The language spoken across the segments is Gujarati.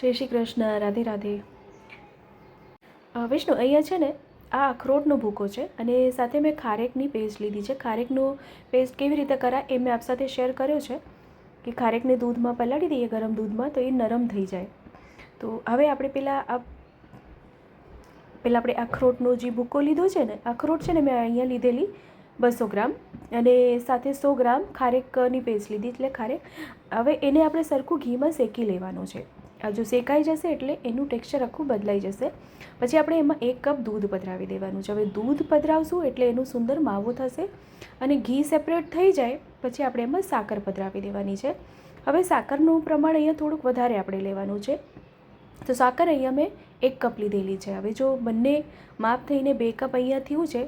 જય શ્રી કૃષ્ણ, રાધે રાધે. વિષ્ણુ, અહીંયા છે ને, આ અખરોટનો ભૂકો છે અને સાથે મેં ખારેકની પેસ્ટ લીધી છે. ખારેકનો પેસ્ટ કેવી રીતે કરાય એ મેં આપ સાથે શેર કર્યો છે કે ખારેકને દૂધમાં પલાળી દઈએ, ગરમ દૂધમાં, તો એ નરમ થઈ જાય. તો હવે આપણે પેલા આ પેલા આપણે અખરોટનો જે ભૂકો લીધો છે ને, અખરોટ છે ને મેં અહીંયા લીધેલી બસો ગ્રામ અને સાથે સો ગ્રામ ખારેકની પેસ્ટ લીધી, એટલે ખારેક હવે એને આપણે સરખું ઘીમાં શેકી લેવાનું છે. આ જો શેકાઈ જશે એટલે એનું ટેક્સચર આખું બદલાઈ જશે. પછી આપણે એમાં એક કપ દૂધ પધરાવી દેવાનું છે. હવે દૂધ પધરાવશું એટલે એનું સુંદર માવો થશે અને ઘી સેપરેટ થઈ જાય, પછી આપણે એમાં સાકર પધરાવી દેવાની છે. હવે સાકરનું પ્રમાણ અહીંયા થોડુંક વધારે આપણે લેવાનું છે. તો સાકર અહીંયા મેં એક કપ લીધેલી છે. હવે જો બંને માપ થઈને બે કપ અહીંયા થયું છે,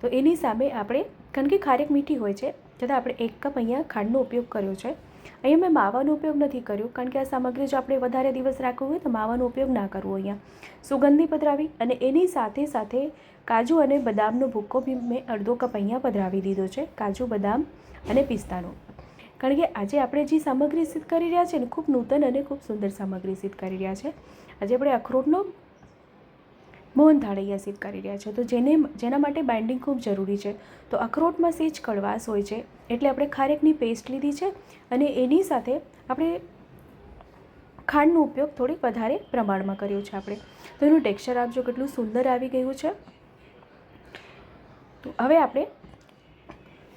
તો એની સામે આપણે, કારણ કે ખારેક મીઠી હોય છે છતાં આપણે એક કપ અહીંયા ખાંડનો ઉપયોગ કર્યો છે. અહીંયા મેં માવાનો ઉપયોગ નથી કર્યો, કારણ કે આ સામગ્રી જો આપણે વધારે દિવસ રાખવું હોય તો માવાનો ઉપયોગ ના કરવો અહીંયા. સુગંધી પધરાવી અને એની સાથે સાથે કાજુ અને બદામનો ભૂક્કો બી મેં અડધો કપ અહીંયા પધરાવી દીધો છે, કાજુ, બદામ અને પિસ્તાનો. કારણ કે આજે આપણે જે સામગ્રી સિદ્ધ કરી રહ્યા છે ને, ખૂબ નૂતન અને ખૂબ સુંદર સામગ્રી સિદ્ધ કરી રહ્યા છે. આજે આપણે અખરોટનો મોહનથાળ અહીંયા સિદ્ધ કરી રહ્યા છે. તો જેને જેના માટે બાઇન્ડિંગ ખૂબ જરૂરી છે. તો અખરોટમાં સેજ કડવાશ હોય છે. એટલે આપણે ખારેકની પેસ્ટ લીધી છે અને એની સાથે આપણે ખાંડનો ઉપયોગ થોડીક વધારે પ્રમાણમાં કર્યો છે આપણે. તો એનું ટેક્સચર આપજો, કેટલું સુંદર આવી ગયું છે. તો હવે આપણે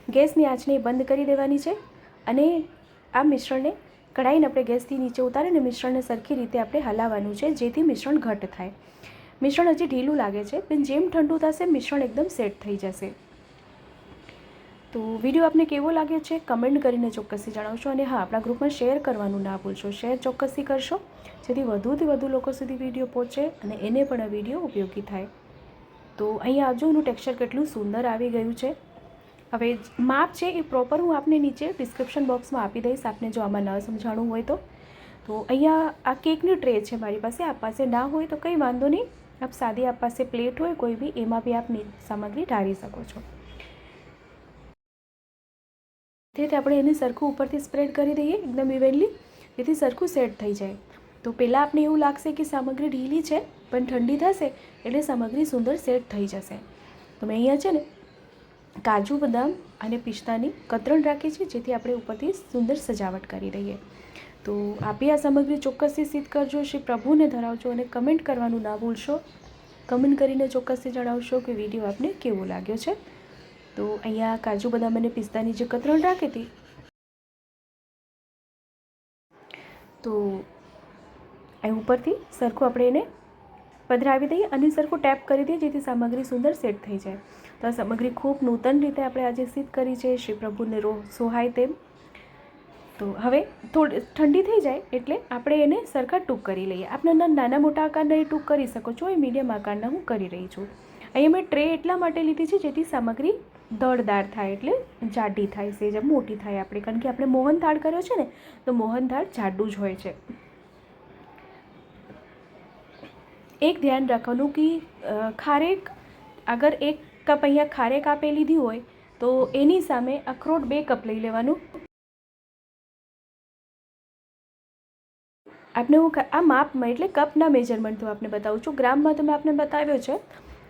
ગેસની આંચને બંધ કરી દેવાની છે અને આ મિશ્રણને કઢાઈને આપણે ગેસથી નીચે ઉતારીને મિશ્રણને સરખી રીતે આપણે હલાવવાનું છે, જેથી મિશ્રણ ઘટ થાય. મિશ્રણ હજી ઢીલું લાગે છે, પણ જેમ ઠંડુ થશે, મિશ્રણ એકદમ સેટ થઈ જશે. તો વીડિયો આપને કેવો લાગ્યો છે, કમેન્ટ કરીને ચોક્કસથી જણાવશો અને હા, આપણા ગ્રુપમાં શેર કરવાનું ના ભૂલશો. શેર ચોક્કસથી કરશો, જેથી વધુથી વધુ લોકો સુધી વીડિયો પહોંચે અને એને પણ આ વીડિયો ઉપયોગી થાય. તો અહીંયા આવજો એનું ટેક્સચર કેટલું સુંદર આવી ગયું છે. હવે માપ છે એ પ્રોપર હું આપને નીચે ડિસ્ક્રિપ્શન બોક્સમાં આપી દઈશ, આપને જો આમાં ન સમજાણું હોય તો. તો અહીંયા આ કેકની ટ્રે છે મારી પાસે આપ પાસે ના હોય તો કંઈ વાંધો નહીં. આપ સાદી આપ પાસે પ્લેટ હોય, કોઈ બી એમાં બી આપ સામગ્રી ઢાળી શકો છો. તેથી આપણે એને સરખું ઉપરથી સ્પ્રેડ કરી દઈએ, એકદમ ઇવનલી જેથી સરખું સેટ થઈ જાય. તો પહેલાં આપણે એવું લાગશે કે સામગ્રી ઢીલી છે, પણ ઠંડી થશે, એટલે સામગ્રી સુંદર સેટ થઈ જશે. તો મેં અહીંયા છે ને, કાજુ બદામ અને પિસ્તાની કતરણ રાખી છે, જેથી આપણે ઉપરથી સુંદર સજાવટ કરી દઈએ. તો આપી આ સામગ્રી ચોક્કસથી સિદ્ધ કરજો, શ્રી પ્રભુને ધરાવજો અને કમેન્ટ કરવાનું ના ભૂલશો. કમેન્ટ કરીને ચોક્કસથી જણાવશો કે વીડિયો આપને કેવો લાગ્યો છે. તો અહીંયા કાજુ બદામ અને પિસ્તાની જે કતરણ રાખી હતી. તો એ ઉપરથી સરખું આપણે એને પધરાવી દઈએ અને સરખું ટેપ કરી દઈએ જેથી સામગ્રી સુંદર સેટ થઈ જાય. તો આ સામગ્રી ખૂબ નૂતન રીતે આપણે આજે સિદ્ધ કરી છે. શ્રી પ્રભુને રો સોહાય તેમ. તો હવે થોડી, ઠંડી થઈ જાય એટલે આપણે એને સરખા ટૂંક કરી લઈએ. આપણે નાના મોટા આકારના એ ટૂંક કરી શકો છો, એ મીડિયમ આકારના હું કરી રહી છું. અહીંયા મેં ટ્રે એટલા માટે લીધી છે જેથી સામગ્રી દળદાર થાય એટલે જાડી થાય જેમ મોટી થાય આપણે. કારણ કે આપણે મોહનથાળ કર્યો છે ને, તો મોહનથાળ જાડું જ હોય છે. એક ધ્યાન રાખવાનું કે ખારેક, અગર એક કપ અહીંયા ખારેક આપે લીધી હોય, તો એની સામે અખરોટ બે કપ લઈ લેવાનું. આપને હું આ માપમાં એટલે કપના મેજરમેન્ટ હું આપને બતાવું છું. ગ્રામમાં તો મેં આપને બતાવ્યો છે.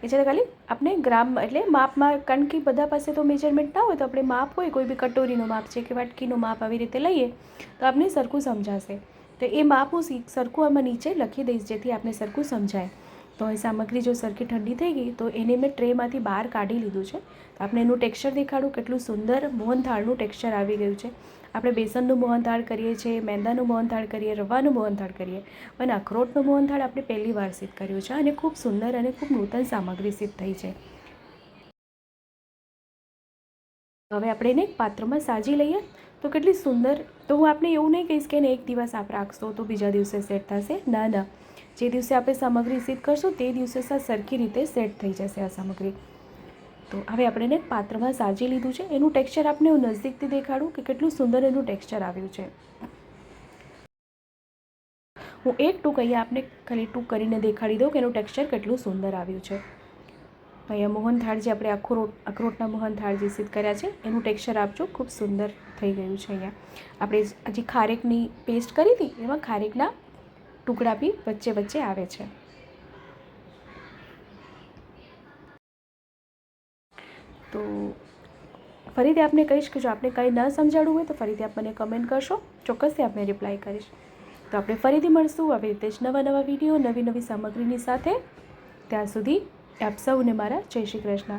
એ છે ખાલી આપણે ગ્રામ એટલે માપમાં, કારણ કે બધા પાસે તો મેજરમેન્ટ ના હોય તો આપણે માપ હોય, કોઈ બી કટોરીનું માપ છે કે વાટકીનું માપ આવી રીતે લઈએ, તો આપને સરખું સમજાશે. તો એ માપ હું સરખું આમાં નીચે લખી દઈશ જેથી આપને સરખું સમજાય. તો એ સામગ્રી જો સરખી ઠંડી થઈ ગઈ, તો એને મેં ટ્રેમાંથી બહાર કાઢી લીધું છે. આપણે એનું ટેક્સચર દેખાડું, કેટલું સુંદર મોહનથાળનું ટેક્સચર આવી ગયું છે. આપણે બેસનનું મોહનથાળ કરીએ છીએ, મેંદાનું મોહનથાળ કરીએ, રવાનું મોહનથાળ કરીએ. પણ અખરોટનું મોહનથાળ આપણે પહેલી વાર સિદ્ધ કર્યું છે અને ખૂબ સુંદર અને ખૂબ નૂતન સામગ્રી સિદ્ધ થઈ છે. હવે આપણે એને એક પાત્રમાં સાજી લઈએ. તો કેટલી સુંદર, તો હું આપણે એવું નહીં કહીશ કે એને એક દિવસ આપ રાખશો તો બીજા દિવસે સેટ થશે. ના ના. જે દિવસે આપણે સામગ્રી સિદ્ધ કરશું તે દિવસે સરખી રીતે સેટ થઈ જશે આ સામગ્રી. તો હવે આપણે એને પાત્રમાં સાજી લીધું છે. એનું ટેક્સચર આપને હું નજીકથી દેખાડું કે કેટલું સુંદર એનું ટેક્સચર આવ્યું છે. હું એક ટૂંક અહીંયા આપને ખાલી ટૂંક કરીને દેખાડી દઉં કે એનું ટેક્સચર કેટલું સુંદર આવ્યું છે. અહીંયા મોહનથાળ જે આપણે અખરોટ અખરોટના મોહનથાળ જે સિદ્ધ કર્યા છે. એનું ટેક્સચર આપજો ખૂબ સુંદર થઈ ગયું છે અહીંયા. આપણે જે ખારેકની પેસ્ટ કરી હતી, એમાં ખારેકના ટુકડા બી વચ્ચે વચ્ચે આવે છે. તો ફરીથી આપને કહીશ કે જો આપને કંઈ ન સમજાડવું હોય તો ફરીથી આપ મને કમેન્ટ કરશો. ચોક્કસથી આપને રિપ્લાય કરીશ. તો આપણે ફરીથી મળશું આવી રીતે જ નવા નવા વીડિયો નવી નવી સામગ્રીની સાથે. ત્યાં સુધી આપ સૌને મારા જય શ્રી કૃષ્ણ.